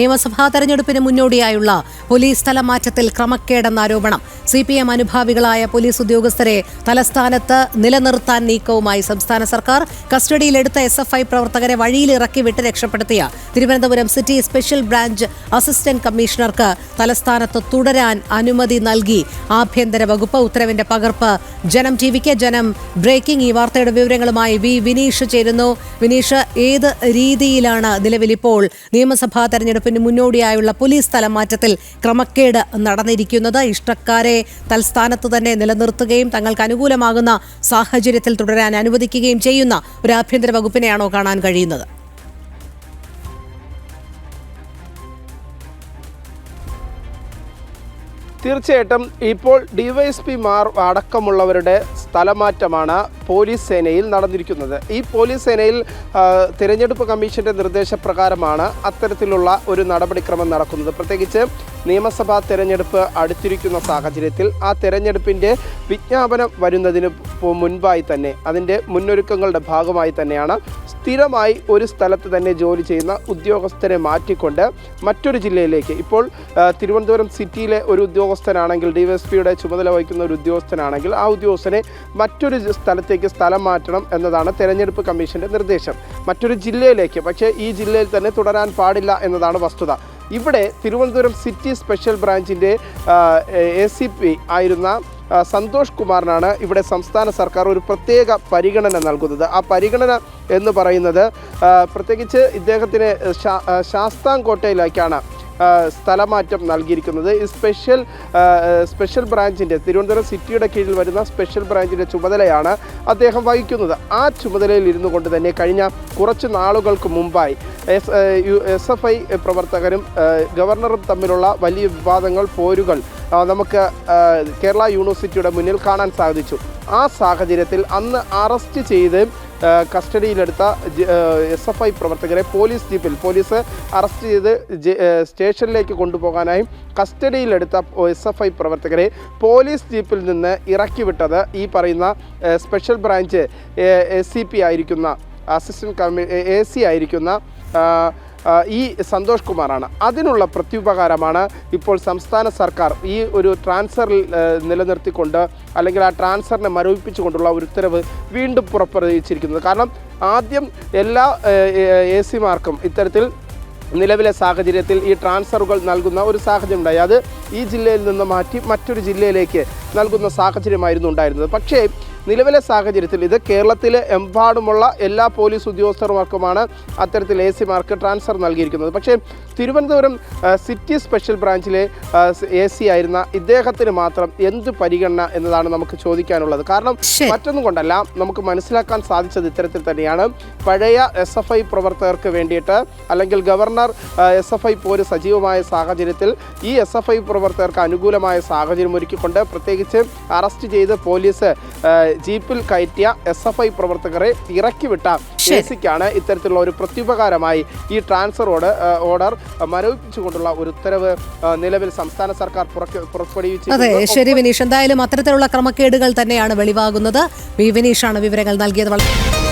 നിയമസഭാ തെരഞ്ഞെടുപ്പിന് മുന്നോടിയായുള്ള പോലീസ് സ്ഥലമാറ്റത്തിൽ ക്രമക്കേടെന്ന ആരോപണം. സി പി എം അനുഭാവികളായ പോലീസ് ഉദ്യോഗസ്ഥരെ തലസ്ഥാനത്ത് നിലനിർത്താൻ നീക്കവുമായി സംസ്ഥാന സർക്കാർ കസ്റ്റഡിയിലെടുത്ത എസ് എഫ് ഐ പ്രവർത്തകരെ വഴിയിലിറക്കി വിട്ട് രക്ഷപ്പെടുത്തിയ Thiruvananthapuram city special branch assistant കമ്മീഷണർക്ക് തലസ്ഥാനത്ത് തുടരാൻ അനുമതി നൽകി. ആഭ്യന്തര വകുപ്പ് ഉത്തരവിന്റെ പകർപ്പ്. ജനം ടി വിക്ക് ജനം. ബ്രേക്കിംഗ് ഈ വാർത്തയുടെ വിവരങ്ങളുമായി വി വിനീഷ് ചേരുന്നു. വിനീഷ് ഏത് രീതിയിലാണ് നിലവിലിപ്പോൾ നിയമസഭാ തെരഞ്ഞെടുപ്പിന് മുന്നോടിയായുള്ള പോലീസ് സ്ഥലമാറ്റത്തിൽ ക്രമക്കേട് നടന്നിരിക്കുന്നത്. ഇഷ്ടക്കാരെ തൽസ്ഥാനത്ത് തന്നെ നിലനിർത്തുകയും തങ്ങൾക്ക് അനുകൂലമാകുന്ന സാഹചര്യത്തിൽ തുടരാൻ അനുവദിക്കുകയും ചെയ്യുന്ന ഒരു ആഭ്യന്തര വകുപ്പിനെയാണോ കാണാൻ കഴിയുന്നത്? തീർച്ചയായിട്ടും ഇപ്പോൾ ഡിവൈഎസ്പിമാർ അടക്കമുള്ളവരുടെ സ്ഥലമാറ്റമാണ് പോലീസ് സേനയിൽ നടന്നിരിക്കുന്നത്. ഈ പോലീസ് സേനയിൽ തിരഞ്ഞെടുപ്പ് കമ്മീഷന്റെ നിർദ്ദേശപ്രകാരമാണ് അത്തരത്തിലുള്ള ഒരു നടപടിക്രമം നടക്കുന്നത്. പ്രത്യേകിച്ച് നിയമസഭാ തിരഞ്ഞെടുപ്പ് അടുത്തിരിക്കുന്ന സാഹചര്യത്തിൽ ആ തെരഞ്ഞെടുപ്പിന്റെ വിജ്ഞാപനം വരുന്നതിന് മുൻപായി തന്നെ അതിന്റെ മുന്നൊരുക്കങ്ങളുടെ ഭാഗമായി തന്നെയാണ് സ്ഥിരമായി ഒരു സ്ഥലത്ത് തന്നെ ജോലി ചെയ്യുന്ന ഉദ്യോഗസ്ഥരെ മാറ്റിക്കൊണ്ട് മറ്റൊരു ജില്ലയിലേക്ക്. ഇപ്പോൾ തിരുവനന്തപുരം സിറ്റിയിലെ ഒരു ഉദ്യോഗസ്ഥനാണെങ്കിൽ ഡി എസ് പിയുടെ ചുമതല വഹിക്കുന്ന ഒരു ഉദ്യോഗസ്ഥനാണെങ്കിൽ ആ ഉദ്യോഗസ്ഥനെ മറ്റൊരു സ്ഥലത്തേക്ക് സ്ഥലം മാറ്റണം എന്നതാണ് തെരഞ്ഞെടുപ്പ് കമ്മീഷന്റെ നിർദ്ദേശം. മറ്റൊരു ജില്ലയിലേക്ക് പക്ഷേ ഈ ജില്ലയിൽ തന്നെ തുടരാൻ പാടില്ല എന്നതാണ് വസ്തുത. ഇവിടെ തിരുവനന്തപുരം സിറ്റി സ്പെഷ്യൽ ബ്രാഞ്ചിന്റെ എ സി പി ആയിരുന്ന സന്തോഷ് കുമാറിനാണ് ഇവിടെ സംസ്ഥാന സർക്കാർ ഒരു പ്രത്യേക പരിഗണന നൽകുന്നത്. ആ പരിഗണന എന്ന് പറയുന്നത് പ്രത്യേകിച്ച് ഇദ്ദേഹത്തിന് ശാസ്താംകോട്ടയിലേക്കാണ്. സ്ഥലമാറ്റം നൽകിയിരിക്കുന്നത്. ഈ സ്പെഷ്യൽ സ്പെഷ്യൽ ബ്രാഞ്ചിന്റെ തിരുവനന്തപുരം സിറ്റിയുടെ കീഴിൽ വരുന്ന സ്പെഷ്യൽ ബ്രാഞ്ചിന്റെ ചുമതലയാണ് അദ്ദേഹം വഹിക്കുന്നത്. ആ ചുമതലയിൽ ഇരുന്നു കൊണ്ട് തന്നെ കഴിഞ്ഞ കുറച്ച് നാളുകൾക്ക് മുമ്പായി എസ് എസ് എഫ് ഐ പ്രവർത്തകരും ഗവർണറും തമ്മിലുള്ള വലിയ വിവാദങ്ങൾ പോരുകൾ നമുക്ക് കേരള യൂണിവേഴ്സിറ്റിയുടെ മുന്നിൽ കാണാൻ സാധിച്ചു. ആ സാഹചര്യത്തിൽ അന്ന് അറസ്റ്റ് ചെയ്ത് കസ്റ്റഡിയിലെടുത്ത എസ് എഫ് ഐ പ്രവർത്തകരെ പോലീസ് ജീപ്പിൽ പോലീസ് അറസ്റ്റ് ചെയ്ത് സ്റ്റേഷനിലേക്ക് കൊണ്ടുപോകാനായി കസ്റ്റഡിയിലെടുത്ത എസ് എഫ് ഐ പ്രവർത്തകരെ പോലീസ് ജീപ്പിൽ നിന്ന് ഇറക്കി വിട്ടത് ഈ പറയുന്ന special branch S C P ആയിരിക്കുന്ന അസിസ്റ്റന്റ് കമ്മി എ സി ആയിരിക്കുന്ന ഈ സന്തോഷ് കുമാറാണ്. അതിനുള്ള പ്രത്യുപകാരമാണ് ഇപ്പോൾ സംസ്ഥാന സർക്കാർ ഈ ഒരു ട്രാൻസ്ഫറിൽ നിലനിർത്തിക്കൊണ്ട് അല്ലെങ്കിൽ ആ ട്രാൻസ്ഫറിനെ മരവിപ്പിച്ചുകൊണ്ടുള്ള ഒരു ഉത്തരവ് വീണ്ടും പുറപ്പെടുവിച്ചിരിക്കുന്നത്. കാരണം ആദ്യം എല്ലാ എ സിമാർക്കും ഇത്തരത്തിൽ നിലവിലെ സാഹചര്യത്തിൽ ഈ ട്രാൻസ്ഫറുകൾ നൽകുന്ന ഒരു സാഹചര്യം ഉണ്ടായി. അത് ഈ ജില്ലയിൽ നിന്ന് മാറ്റി മറ്റൊരു ജില്ലയിലേക്ക് നൽകുന്ന സാഹചര്യമായിരുന്നു ഉണ്ടായിരുന്നത്. പക്ഷേ നിലവിലെ സാഹചര്യത്തിൽ ഇത് കേരളത്തിലെ എമ്പാടുമുള്ള എല്ലാ പോലീസ് ഉദ്യോഗസ്ഥർമാർക്കുമാണ് അത്തരത്തിൽ എ സിമാർക്ക് ട്രാൻസ്ഫർ നൽകിയിരിക്കുന്നത്. പക്ഷേ തിരുവനന്തപുരം സിറ്റി സ്പെഷ്യൽ ബ്രാഞ്ചിലെ എ സി ആയിരുന്ന ഇദ്ദേഹത്തിന് മാത്രം എന്ത് പരിഗണന എന്നതാണ് നമുക്ക് ചോദിക്കാനുള്ളത്. കാരണം. മറ്റൊന്നും കൊണ്ടല്ല നമുക്ക് മനസ്സിലാക്കാൻ സാധിച്ചത് ഇത്തരത്തിൽ തന്നെയാണ്. പഴയ എസ് എഫ് ഐ പ്രവർത്തകർക്ക് വേണ്ടിയിട്ട് അല്ലെങ്കിൽ ഗവർണർ എസ് എഫ് ഐ പോര് സജീവമായ സാഹചര്യത്തിൽ ഈ എസ് എഫ് ഐ പ്രവർത്തകർക്ക് അനുകൂലമായ സാഹചര്യം ഒരുക്കിക്കൊണ്ട് പ്രത്യേകിച്ച് അറസ്റ്റ് ചെയ്ത് പോലീസ് ജീപ്പിൽ കയറ്റിയ എസ് എഫ് ഐ പ്രവർത്തകരെ ഇറക്കിവിട്ട എ സിക്കാണ് ഇത്തരത്തിലുള്ള ഒരു പ്രത്യുപകാരമായി ഈ ട്രാൻസ്ഫർ ഓർഡർ ഓർഡർ മരവിപ്പിച്ചുകൊണ്ടുള്ള ഒരു ഉത്തരവ് നിലവിൽ സംസ്ഥാന സർക്കാർ പുറപ്പെടുവിച്ചു അതെ ശരി വിനീഷ്. എന്തായാലും അത്തരത്തിലുള്ള ക്രമക്കേടുകൾ തന്നെയാണ് വെളിവാകുന്നത്. വി വിനീഷാണ് വിവരങ്ങൾ നൽകിയത്. വളരെ